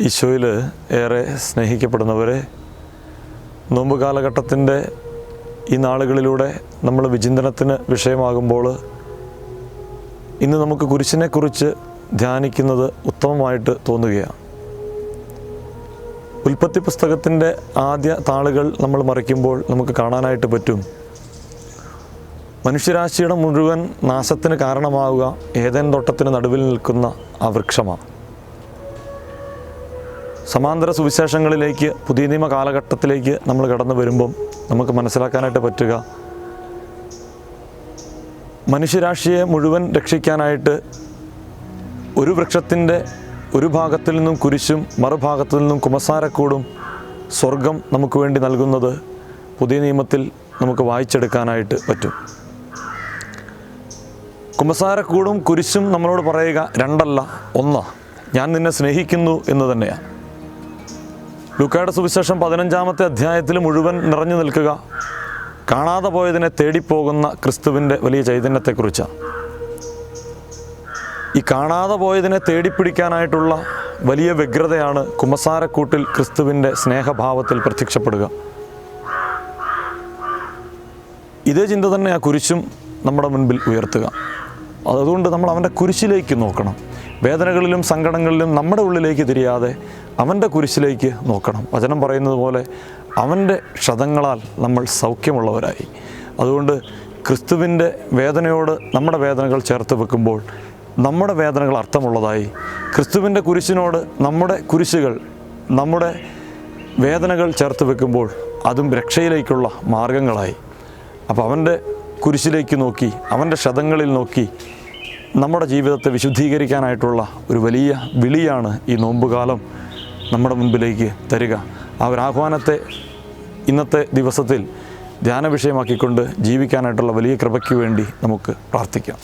ഈശോയിൽ ഏറെ സ്നേഹിക്കപ്പെടുന്നവരെ നോമ്പ് കാലഘട്ടത്തിന്റെ ഈ നാളുകളിലൂടെ നമ്മൾ വിചിന്തനത്തിന് വിഷയമാകുമ്പോൾ ഇന്ന് നമുക്ക് കുരിശിനെക്കുറിച്ച് ധ്യാനിക്കുന്നത് ഉത്തമമായിട്ട് തോന്നുകയാണ്. ഉൽപ്പത്തി പുസ്തകത്തിന്റെ ആദ്യ താളുകൾ നമ്മൾ മറിക്കുമ്പോൾ നമുക്ക് കാണാനായിട്ട് പറ്റും. മനുഷ്യരാശിയുടെ മുഴുവൻ നാശത്തിന് കാരണമാവുക ഏതൻ തോട്ടത്തിന് നടുവിൽ നിൽക്കുന്ന ആ വൃക്ഷമാണ്. സമാന്തര സുവിശേഷങ്ങളിലേക്ക് പുതിയ നിയമ കാലഘട്ടത്തിലേക്ക് നമ്മൾ കടന്നു വരുമ്പം നമുക്ക് മനസ്സിലാക്കാനായിട്ട് പറ്റുക. മനുഷ്യരാശിയെ മുഴുവൻ രക്ഷിക്കാനായിട്ട് ഒരു വൃക്ഷത്തിന്റെ ഒരു ഭാഗത്തിൽ നിന്നും കുരിശും മറുഭാഗത്തു നിന്നും കുമസാരക്കൂടും സ്വർഗം നമുക്ക് വേണ്ടി നൽകുന്നത് പുതിയ നിയമത്തിൽ നമുക്ക് വായിച്ചെടുക്കാനായിട്ട് പറ്റും. കുമ്പസാരക്കൂടും കുരിശും നമ്മളോട് പറയുക രണ്ടല്ല ഒന്നാ. ഞാൻ നിന്നെ സ്നേഹിക്കുന്നു എന്ന് തന്നെയാണ് ലൂക്കായുടെ സുവിശേഷം പതിനഞ്ചാമത്തെ അധ്യായത്തിൽ മുഴുവൻ നിറഞ്ഞു നിൽക്കുക. കാണാതെ പോയതിനെ തേടിപ്പോകുന്ന ക്രിസ്തുവിന്റെ വലിയ ചൈതന്യത്തെക്കുറിച്ചാണ് ഈ കാണാതെ പോയതിനെ തേടിപ്പിടിക്കാനായിട്ടുള്ള വലിയ വ്യഗ്രതയാണ് കുമസാരക്കൂട്ടിൽ ക്രിസ്തുവിന്റെ സ്നേഹഭാവത്തിൽ പ്രത്യക്ഷപ്പെടുക. ഇതേ ചിന്ത തന്നെ ആ കുരിശും നമ്മുടെ മുൻപിൽ ഉയർത്തുക. അതുകൊണ്ട് നമ്മൾ അവന്റെ കുരിശിലേക്ക് നോക്കണം. വേദനകളിലും സങ്കടങ്ങളിലും നമ്മുടെ ഉള്ളിലേക്ക് തിരിയാതെ അവന്റെ കുരിശിലേക്ക് നോക്കണം. വചനം പറയുന്നത് പോലെ അവന്റെ ക്ഷതങ്ങളാൽ നമ്മൾ സൗഖ്യമുള്ളവരായി. അതുകൊണ്ട് ക്രിസ്തുവിന്റെ വേദനയോട് നമ്മുടെ വേദനകൾ ചേർത്ത് വെക്കുമ്പോൾ നമ്മുടെ വേദനകൾ അർത്ഥമുള്ളതായി ക്രിസ്തുവിന്റെ കുരിശിനോട് നമ്മുടെ കുരിശുകൾ നമ്മുടെ വേദനകൾ ചേർത്ത് വെക്കുമ്പോൾ അതും രക്ഷയിലേക്കുള്ള മാർഗങ്ങളായി. അപ്പോൾ അവന്റെ കുരിശിലേക്ക് നോക്കി അവന്റെ ക്ഷതങ്ങളിൽ നോക്കി നമ്മുടെ ജീവിതത്തെ വിശുദ്ധീകരിക്കാനായിട്ടുള്ള ഒരു വലിയ വിളിയാണ് ഈ നോമ്പുകാലം നമ്മുടെ മുൻപിലേക്ക് തരിക. ആ ഒരു ആഹ്വാനത്തെ ഇന്നത്തെ ദിവസത്തിൽ ധ്യാന വിഷയമാക്കിക്കൊണ്ട് ജീവിക്കാനായിട്ടുള്ള വലിയ കൃപയ്ക്ക് വേണ്ടി നമുക്ക് പ്രാർത്ഥിക്കാം.